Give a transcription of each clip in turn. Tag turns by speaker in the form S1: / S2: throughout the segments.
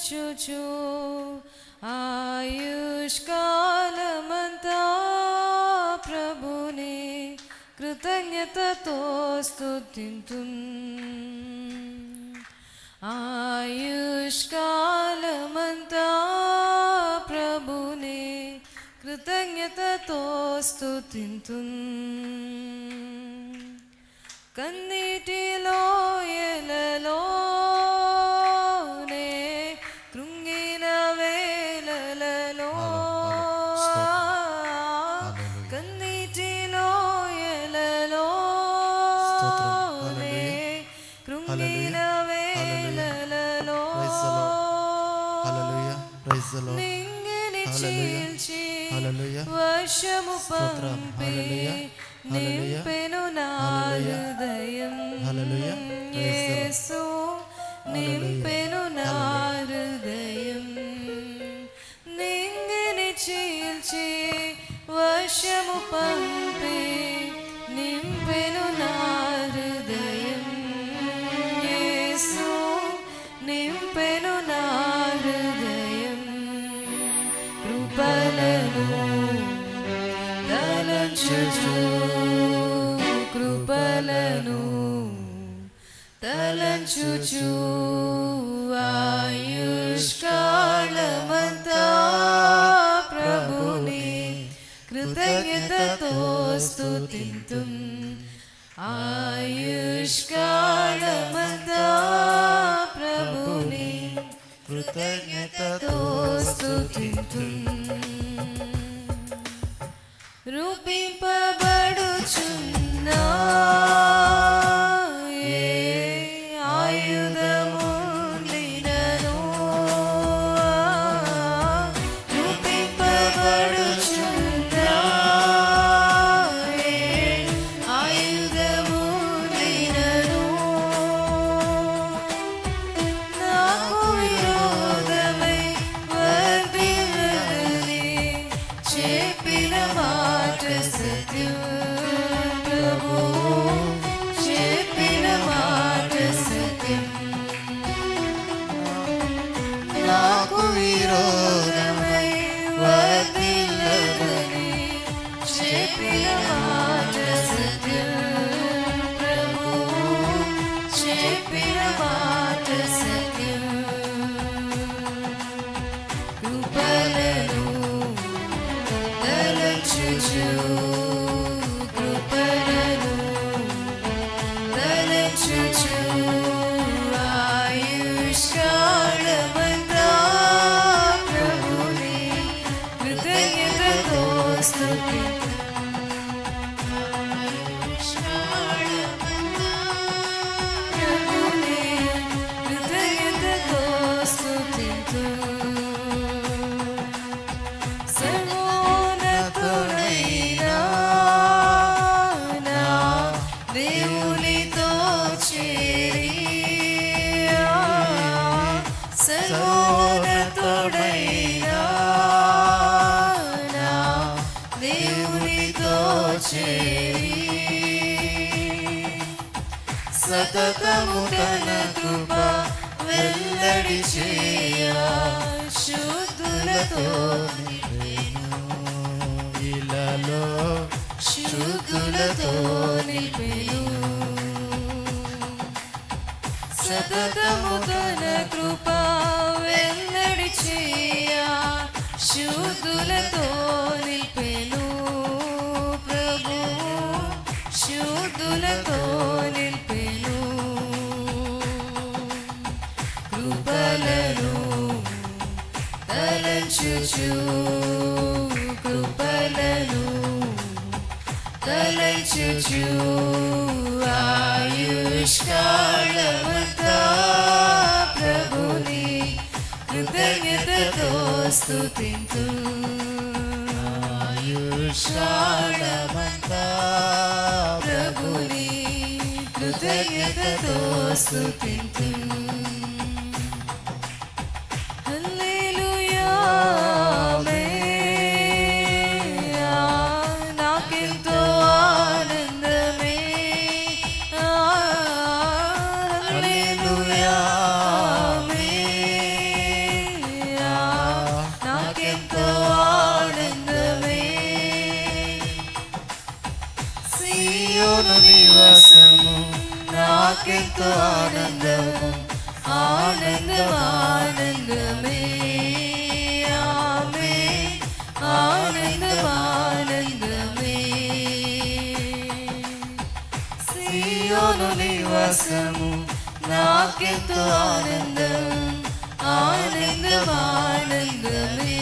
S1: చూచు ఆయుష్కాలమంతా ప్రభుని కృతజ్ఞతతో స్తుతింతు ఆయుష్కాలమంతా ప్రభుని కృతజ్ఞతతో స్తుతింతు కన్నీటిలో ఎలలోనే
S2: Praise the Lord.
S1: Hallelujah. Hallelujah. Hallelujah. Hallelujah. Hallelujah. Hallelujah. Hallelujah. తలంచుచు కృపలను తలంచుచు ఆయుష్కాలమంతా ప్రభుని కృతజ్ఞతతో స్తుతింతు. ఆయుష్కాలమంతా ప్రభుని
S2: కృతజ్ఞతతో
S1: స్తుతింతు. రూపింపబడుచున్నా. hep bir var. సతతము తన కృప వెల్లడి చేయ శుద్ధులతో
S2: ఇలలో
S1: శుద్ధులతో నిలిపెను సతతము తన కృప వెల్లడి చేయ శుద్ధులతో నిలిపెను ప్రభు శుద్ధులతో తలంచుచు కృపలను తలచుచు ఆయుష్కాలమంతా ప్రభుని కృతజ్ఞతతో స్తుతింతు.
S2: ఆయుష్కాలమంతా
S1: ప్రభుని కృతజ్ఞతతో స్తుతింతు. హల్లెలూయా. வாழ்க்கைக்கு ஆனந்தமும் ஆனந்தம் ஆனந்தமே ஆமே ஆனந்தம் ஆனந்தமே சீயோனு நிவாசமும் நாக்கிற்கு ஆனந்தம் ஆனந்தம் ஆனந்தமே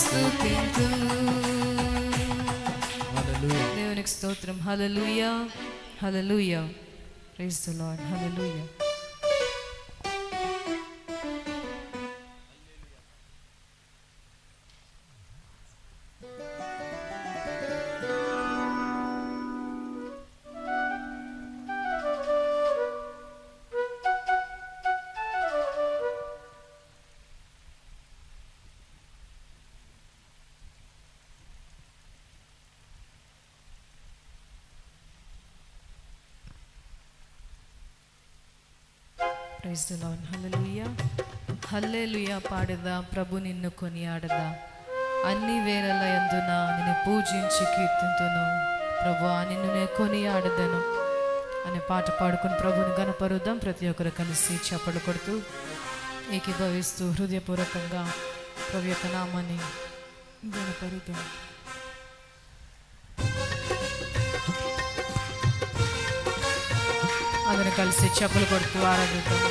S1: స్తుతింతు. దేవునికి స్తోత్రం. Hallelujah hallelujah praise the Lord hallelujah praise the Lord hallelujah hallelujah పాడదా. ప్రభు నిన్ను కొనియాడదా. అన్ని వేళల ఎందున నిన్ను పూజించి కీర్తింతును. ప్రభు నిన్ను నేను కొనియాడదను. అనే పాట పాడుకుని ప్రభుని గనపరుద్దాం ప్రతి ఒక్కరు కలిసి చప్పలు కొడుతూ ఏకీభవిస్తూ హృదయపూర్వకంగా ప్రభు యొక్క నామాన్ని గనపరుద్దాం అందరం కలిసి చెప్పులు కొడుతూ ఆరాధిద్దాం